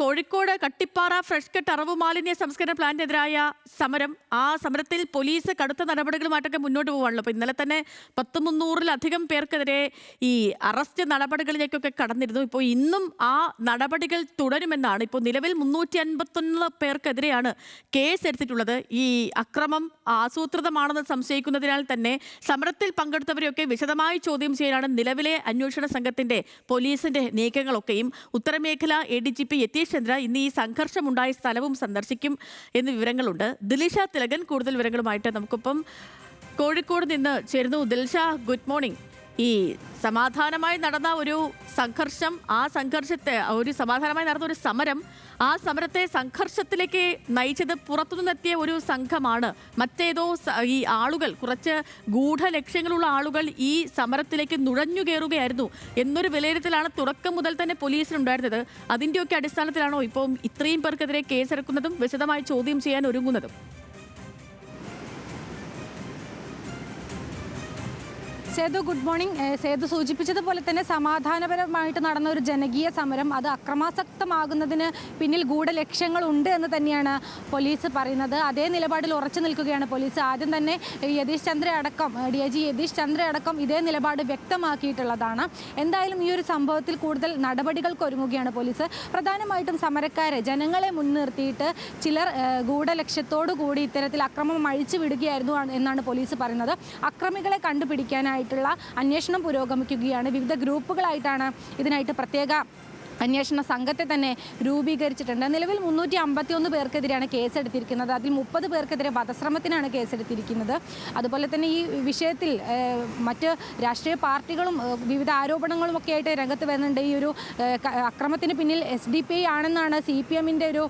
Kozhikode Kattippara fresh cut അറവ് മാലിന്യ സംസ്കരണ പ്ലാന്റിനെതിരായ സമരം. ആ സമരത്തിൽ പോലീസ് കടുത്ത നടപടികളുമായിട്ടൊക്കെ മുന്നോട്ട് പോവാണല്ലോ. അപ്പോൾ ഇന്നലെ തന്നെ പത്ത് മുന്നൂറിലധികം പേർക്കെതിരെ ഈ അറസ്റ്റ് നടപടികളിലേക്കൊക്കെ കടന്നിരുന്നു. ഇപ്പോൾ ഇന്നും ആ നടപടികൾ തുടരുമെന്നാണ്. ഇപ്പോൾ നിലവിൽ മുന്നൂറ്റി അൻപത്തൊന്ന് പേർക്കെതിരെയാണ് കേസ് എടുത്തിട്ടുള്ളത് ഈ അക്രമം ആസൂത്രിതമാണെന്ന് സംശയിക്കുന്നതിനാൽ തന്നെ സമരത്തിൽ പങ്കെടുത്തവരെയൊക്കെ വിശദമായി ചോദ്യം ചെയ്യാനാണ് നിലവിലെ അന്വേഷണ സംഘത്തിന്റെ പോലീസിന്റെ നീക്കങ്ങളൊക്കെയും ഉത്തരമേഖല A D G P Chandra ഇന്ന് ഈ സംഘർഷമുണ്ടായ സ്ഥലവും സന്ദർശിക്കും എന്ന് വിവരങ്ങളുണ്ട്. ദിലിഷ തിലകൻ കൂടുതൽ വിവരങ്ങളുമായിട്ട് നമുക്കിപ്പം കോഴിക്കോട് നിന്ന് ചേരുന്നു. ദിൽഷ ഗുഡ് മോർണിംഗ് ഈ സമാധാനമായി നടന്ന ഒരു സംഘർഷം ആ സംഘർഷത്തെ ഒരു സമാധാനമായി നടന്ന ഒരു സമരം ആ സമരത്തെ സംഘർഷത്തിലേക്ക് നയിച്ചത് പുറത്തുനിന്നെത്തിയ ഒരു സംഘമാണ്. മറ്റേതോ ഈ ആളുകൾ കുറച്ച് ഗൂഢലക്ഷ്യങ്ങളുള്ള ആളുകൾ ഈ സമരത്തിലേക്ക് നുഴഞ്ഞു കയറുകയായിരുന്നു. എന്നൊരു വിലയിരുത്തലാണ് തുടക്കം മുതൽ തന്നെ പോലീസിനുണ്ടായിരുന്നത്. അതിന്റെയൊക്കെ അടിസ്ഥാനത്തിലാണോ ഇപ്പം ഇത്രയും പേർക്കെതിരെ കേസെടുക്കുന്നതും വിശദമായി ചോദ്യം ചെയ്യാൻ ഒരുങ്ങുന്നതും? Sethu good morning. സേതു സൂചിപ്പിച്ചതുപോലെ തന്നെ സമാധാനപരമായിട്ട് നടന്ന ഒരു ജനകീയ സമരം അത് അക്രമാസക്തമാകുന്നതിന് പിന്നിൽ ഗൂഢലക്ഷ്യങ്ങളുണ്ട് എന്ന് തന്നെയാണ് പോലീസ് പറയുന്നത്. അതേ നിലപാടിൽ ഉറച്ചു നിൽക്കുകയാണ് പോലീസ്. ആദ്യം തന്നെ യതീഷ് ചന്ദ്ര അടക്കം D I G Yathish Chandra അടക്കം ഇതേ നിലപാട് വ്യക്തമാക്കിയിട്ടുള്ളതാണ്. എന്തായാലും ഈ ഒരു സംഭവത്തിൽ കൂടുതൽ നടപടികൾക്ക് ഒരുങ്ങുകയാണ് പോലീസ്. പ്രധാനമായിട്ടും സമരക്കാരെ ജനങ്ങളെ മുൻനിർത്തിയിട്ട് ചിലർ ഗൂഢ ഗൂഢലക്ഷ്യത്തോടു കൂടി ഇത്തരത്തിൽ അക്രമം അഴിച്ചു വിടുകയായിരുന്നു എന്നാണ് പോലീസ് പറയുന്നത്. അക്രമികളെ കണ്ടുപിടിക്കാനായിട്ടുള്ള അന്വേഷണം പുരോഗമിക്കുകയാണ്. വിവിധ ഗ്രൂപ്പുകളായിട്ടാണ് ഇതിനായിട്ട് പ്രത്യേക അന്വേഷണ സംഘത്തെ തന്നെ രൂപീകരിച്ചിട്ടുണ്ട്. നിലവിൽ മുന്നൂറ്റി അമ്പത്തി ഒന്ന് പേർക്കെതിരെയാണ് കേസെടുത്തിരിക്കുന്നത്. അതിൽ മുപ്പത് പേർക്കെതിരെ വധശ്രമത്തിനാണ് കേസെടുത്തിരിക്കുന്നത്. അതുപോലെ തന്നെ ഈ വിഷയത്തിൽ മറ്റ് രാഷ്ട്രീയ പാർട്ടികളും വിവിധ ആരോപണങ്ങളും ഒക്കെ ആയിട്ട് രംഗത്ത് വരുന്നുണ്ട്. ഈ ഒരു അക്രമത്തിന് പിന്നിൽ എസ് ഡി പി ഐ ആണെന്നാണ് സി പി എമ്മിന്റെ ഒരു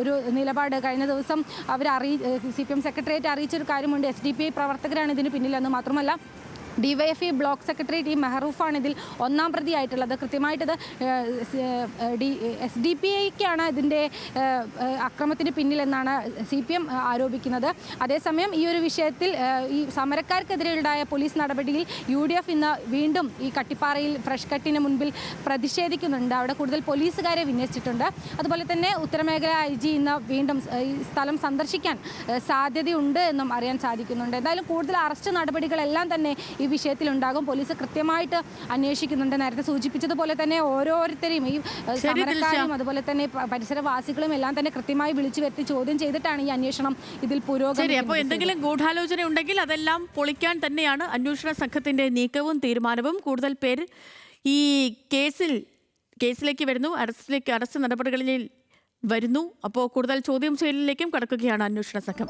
ഒരു നിലപാട്. കഴിഞ്ഞ ദിവസം അവർ അറിയി സി പി എം സെക്രട്ടേറിയറ്റ് അറിയിച്ചൊരു കാര്യമുണ്ട്. എസ് ഡി പി ഐ പ്രവർത്തകരാണ് ഇതിന് പിന്നിലെന്ന് മാത്രമല്ല ഡിവൈഎഫ്ഐ ബ്ലോക്ക് സെക്രട്ടറി ടി മെഹറൂഫാണ് ഇതിൽ ഒന്നാം പ്രതിയായിട്ടുള്ളത്. കൃത്യമായിട്ടത് ഡി എസ് ഡി പി ഐക്കാണ് ഇതിന്റെ അക്രമത്തിന് പിന്നിലെന്നാണ് സി പി എം ആരോപിക്കുന്നത്. അതേസമയം ഈ ഒരു വിഷയത്തിൽ ഈ സമരക്കാർക്കെതിരെയുണ്ടായ പോലീസ് നടപടിയിൽ യു ഡി എഫ് ഇന്ന് വീണ്ടും ഈ കട്ടിപ്പാറയിൽ ഫ്രഷ് കട്ടിന് മുൻപിൽ പ്രതിഷേധിക്കുന്നുണ്ട്. അവിടെ കൂടുതൽ പോലീസുകാരെ വിന്യസിച്ചിട്ടുണ്ട്. അതുപോലെ തന്നെ ഉത്തരമേഖല ഐ ജി ഇന്ന് വീണ്ടും ഈ സ്ഥലം സന്ദർശിക്കാൻ സാധ്യതയുണ്ട് എന്നും അറിയാൻ സാധിക്കുന്നുണ്ട്. എന്തായാലും കൂടുതൽ അറസ്റ്റ് നടപടികളെല്ലാം തന്നെ ഈ വിഷയത്തിലുണ്ടാകും. പോലീസ് കൃത്യമായിട്ട് അന്വേഷിക്കുന്നുണ്ട്. നേരത്തെ സൂചിപ്പിച്ചതുപോലെ തന്നെ ഓരോരുത്തരെയും ഈ സമരക്കാരും അതുപോലെ തന്നെ പരിസരവാസികളും എല്ലാം തന്നെ കൃത്യമായി വിളിച്ചു വരുത്തി ചോദ്യം ചെയ്തിട്ടാണ് ഈ അന്വേഷണം ഇതിൽ പുരോഗതി അപ്പോൾ എന്തെങ്കിലും ഗൂഢാലോചന ഉണ്ടെങ്കിൽ അതെല്ലാം പൊളിക്കാൻ തന്നെയാണ് അന്വേഷണ സംഘത്തിന്റെ നീക്കവും തീരുമാനവും. കൂടുതൽ പേര് ഈ കേസിൽ കേസിലേക്ക് വരുന്നു. അറസ്റ്റിലേക്ക് അറസ്റ്റ് നടപടികളിൽ വരുന്നു. അപ്പോൾ കൂടുതൽ ചോദ്യം ചെയ്യലിലേക്കും കടക്കുകയാണ് അന്വേഷണ സംഘം.